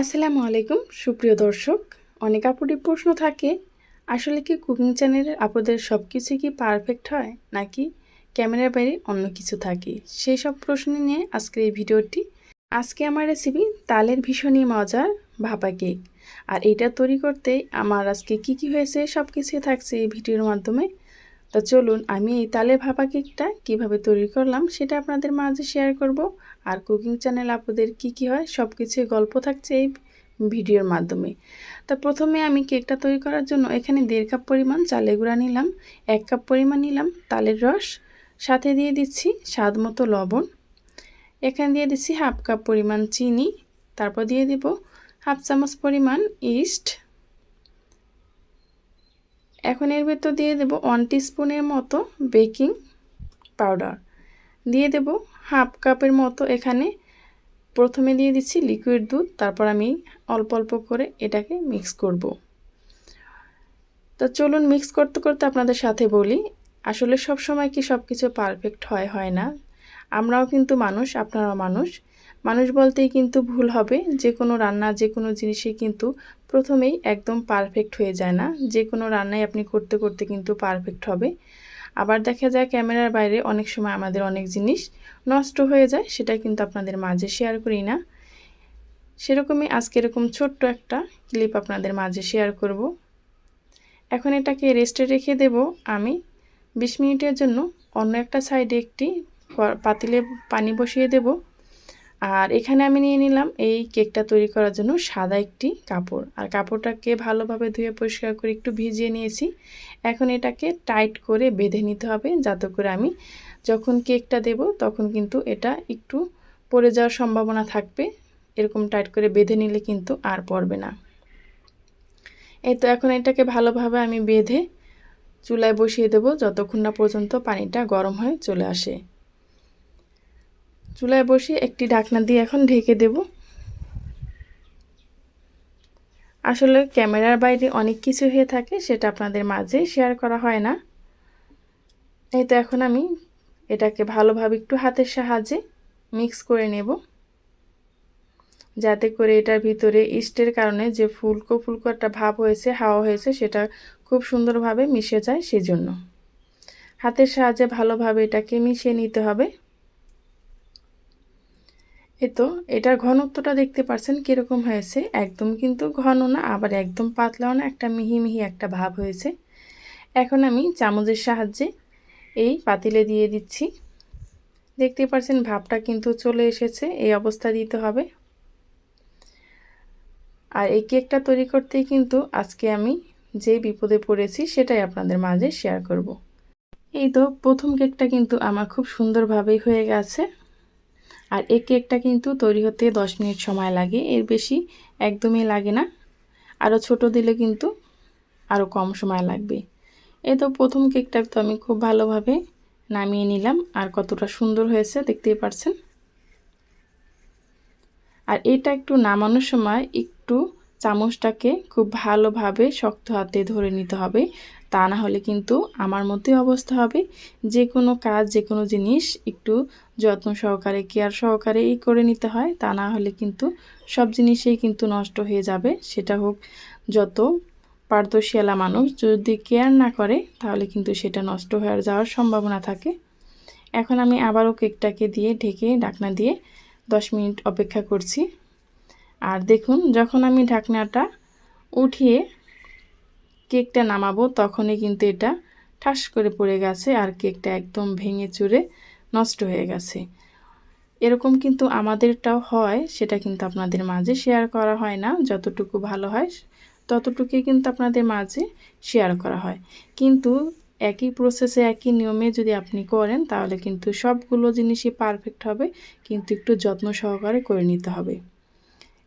আসসালামু আলাইকুম, সুপ্রিয় দর্শক। অনেক আপুদের প্রশ্ন থাকে, আসলে কি কুকিং চ্যানেলের আপুদের সব কিছু কি পারফেক্ট হয়, নাকি ক্যামেরার বাইরে অন্য কিছু থাকে? সেই সব প্রশ্ন নিয়ে আজকের এই ভিডিওটি। আজকে আমার রেসিপি তালের ভীষণই মজার ভাপা কেক। আর এটা তৈরি করতে আমার আজকে কি কি হয়েছে সব কিছুই থাকছে এই ভিডিওর মাধ্যমে। তো চলুন আমি এই তালে ভাপা কেকটা কীভাবে তৈরি করলাম সেটা আপনাদের মাঝে শেয়ার করব। আর কুকিং চ্যানেল আপুদের কি কি হয় সব কিছুই গল্প থাকছে এই ভিডিওর মাধ্যমে। তা প্রথমে আমি কেকটা তৈরি করার জন্য এখানে দেড় কাপ পরিমাণ চালে গুঁড়া নিলাম, এক কাপ পরিমাণ নিলাম তালের রস, সাথে দিয়ে দিচ্ছি স্বাদ মতো লবণ। এখানে দিয়ে দিচ্ছি হাফ কাপ পরিমাণ চিনি, তারপর দিয়ে দিব হাফ চামচ পরিমাণ ইস্ট এখন এর ভেতর দিয়ে দেব ওয়ান স্পুনের মতো বেকিং পাউডার দিয়ে দেব হাফ কাপের মতো এখানে। প্রথমে দিয়ে দিচ্ছি লিকুইড দুধ, তারপর আমি অল্প অল্প করে এটাকে মিক্স করব। তো চলুন মিক্স করতে করতে আপনাদের সাথে বলি, আসলে সব সময় কি সব কিছু পারফেক্ট হয় হয় না? আমরাও কিন্তু মানুষ, আপনারাও মানুষ। মানুষ বলতেই কিন্তু ভুল হবে, যে কোনো রান্না, যে কোনো জিনিসই কিন্তু প্রথমেই একদম পারফেক্ট হয়ে যায় না। যে কোনো রান্নাই আপনি করতে করতে কিন্তু পারফেক্ট হবে। আবার দেখা যায় ক্যামেরার বাইরে অনেক সময় আমাদের অনেক জিনিস নষ্ট হয়ে যায়, সেটা কিন্তু আপনাদের মাঝে শেয়ার করি না। সেরকমই আজকে এরকম ছোট্ট একটা ক্লিপ আপনাদের মাঝে শেয়ার করব। এখন এটাকে রেস্টে রেখে দেব আমি। বিশ মিনিটের জন্য অন্য একটা সাইডে একটি পাতিলে পানি বসিয়ে দেব। আর এখানে আমি নিয়ে নিলাম এই কেকটা তৈরি করার জন্য সাদা একটি কাপড়। আর কাপড়টাকে ভালোভাবে ধুয়ে পরিষ্কার করে একটু ভিজিয়ে নিয়েছি। এখন এটাকে টাইট করে বেঁধে নিতে হবে যাতে করে আমি যখন কেকটা দেব তখন কিন্তু এটা একটু পড়ে যাওয়ার সম্ভাবনা থাকবে। এরকম টাইট করে বেঁধে নিলে কিন্তু আর পড়বে না। এই তো এখন এটাকে ভালোভাবে আমি বেঁধে চুলায় বসিয়ে দেব যতক্ষণ না পর্যন্ত পানিটা গরম হয়ে চলে আসে। চুলায় বসিয়ে একটি ঢাকনা দিয়ে এখন ঢেকে দেব। আসলে ক্যামেরার বাইরে অনেক কিছু হয়ে থাকে, সেটা আপনাদের মাঝে শেয়ার করা হয় না। এই তো এখন আমি এটাকে ভালোভাবে একটু হাতের সাহায্যে মিক্স করে নেব। যাতে করে এটার ভিতরে ইস্টের কারণে যে ফুলকো ফুলকো একটা ভাব হয়েছে, হাওয়া হয়েছে, সেটা খুব সুন্দরভাবে মিশে যায় সেজন্য। হাতের সাহায্যে ভালোভাবে এটাকে মিশিয়ে নিতে হবে। এ তো, এটার ঘনত্বটা দেখতে পাচ্ছেন কীরকম হয়েছে। একদম কিন্তু ঘন না, আবার একদম পাতলাও না, একটা মিহি মিহি একটা ভাব হয়েছে। এখন আমি চামচের সাহায্যে এই পাতিলে দিয়ে দিচ্ছি। দেখতে পাচ্ছেন ভাবটা কিন্তু চলে এসেছে, এই অবস্থা দিতে হবে। আর এই কেকটা তৈরি করতেই কিন্তু আজকে আমি যে বিপদে পড়েছি সেটাই আপনাদের মাঝে শেয়ার করব। এই তো, প্রথম কেকটা কিন্তু আমার খুব সুন্দরভাবেই হয়ে গেছে। আর এই কেকটা কিন্তু তৈরি হতে 10 মিনিট সময় লাগে, এর বেশি একদমই লাগে না। আরও ছোট দিলে কিন্তু আরও কম সময় লাগবে। এই তো প্রথম কেকটা তো আমি খুব ভালোভাবে নামিয়ে নিলাম, আর কতটা সুন্দর হয়েছে দেখতেই পারছেন। আর এটা একটু নামানোর সময় একটু চামচটাকে খুব ভালোভাবে শক্ত হাতে ধরে নিতে হবে তা না হলে কিন্তু আমার মধ্যে অবস্থা হবে। যে কোনো কাজ যে কোনো জিনিস একটু যত্ন সহকারে, কেয়ার সহকারে এই করে নিতে হয়। তা না হলে কিন্তু সব জিনিসেই কিন্তু নষ্ট হয়ে যাবে। সেটা হোক যত পারদর্শিয়ালা মানুষ, যদি কেয়ার না করে তাহলে কিন্তু সেটা নষ্ট হয়ে যাওয়ার সম্ভাবনা থাকে। এখন আমি আবারও কেকটাকে দিয়ে ঢেকে ঢাকনা দিয়ে দশ মিনিট অপেক্ষা করছি। আর দেখুন, যখন আমি ঢাকনাটা উঠিয়ে কেকটা নামাবো, তখনই কিন্তু এটা ঠাস করে পড়ে গেছে আর কেকটা একদম ভেঙে চুরে নষ্ট হয়ে গেছে। এরকম কিন্তু আমাদেরটাও হয়, সেটা কিন্তু আপনাদের মাঝে শেয়ার করা হয় না, যতটুকু ভালো হয় ততটুকুই কিন্তু আপনাদের মাঝে শেয়ার করা হয়। কিন্তু একই প্রসেসে একই নিয়মে যদি আপনি করেন, তাহলে কিন্তু সবগুলো জিনিসই পারফেক্ট হবে, কিন্তু একটু যত্ন সহকারে করে নিতে হবে।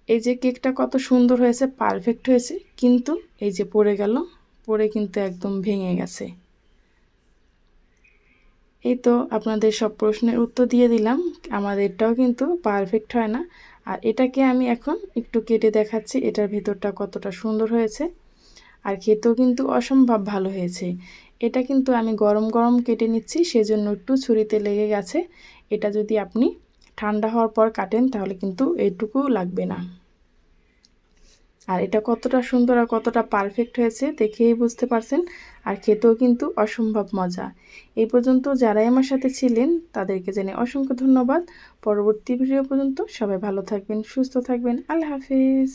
এই যে কেকটা কত সুন্দর হয়েছে পারফেক্ট হয়েছে, কিন্তু এই যে পড়ে গেল, পড়ে কিন্তু একদম ভেঙে গেছে। এই তো আপনাদের সব প্রশ্নের উত্তর দিয়ে দিলাম, আমাদেরটাও কিন্তু পারফেক্ট হয় না। আর এটাকে আমি এখন একটু কেটে দেখাচ্ছি, এটার ভেতরটা কতটা সুন্দর হয়েছে, আর খেতেও কিন্তু অসম্ভব ভালো হয়েছে। এটা কিন্তু আমি গরম গরম কেটে নিচ্ছি, সেজন্য একটু ছুরিতে লেগে গেছে। এটা যদি আপনি ঠান্ডা হওয়ার পর কাটেন, তাহলে কিন্তু এইটুকু লাগবে না। আর এটা কতটা সুন্দর আর কতটা পারফেক্ট হয়েছে দেখেই বুঝতে পারছেন, আর খেতেও কিন্তু অসম্ভব মজা। এই পর্যন্ত যারাই আমার সাথে ছিলেন, তাদেরকে জেনে অসংখ্য ধন্যবাদ। পরবর্তী ভিডিও পর্যন্ত সবাই ভালো থাকবেন, সুস্থ থাকবেন। আল্লাহ হাফিজ।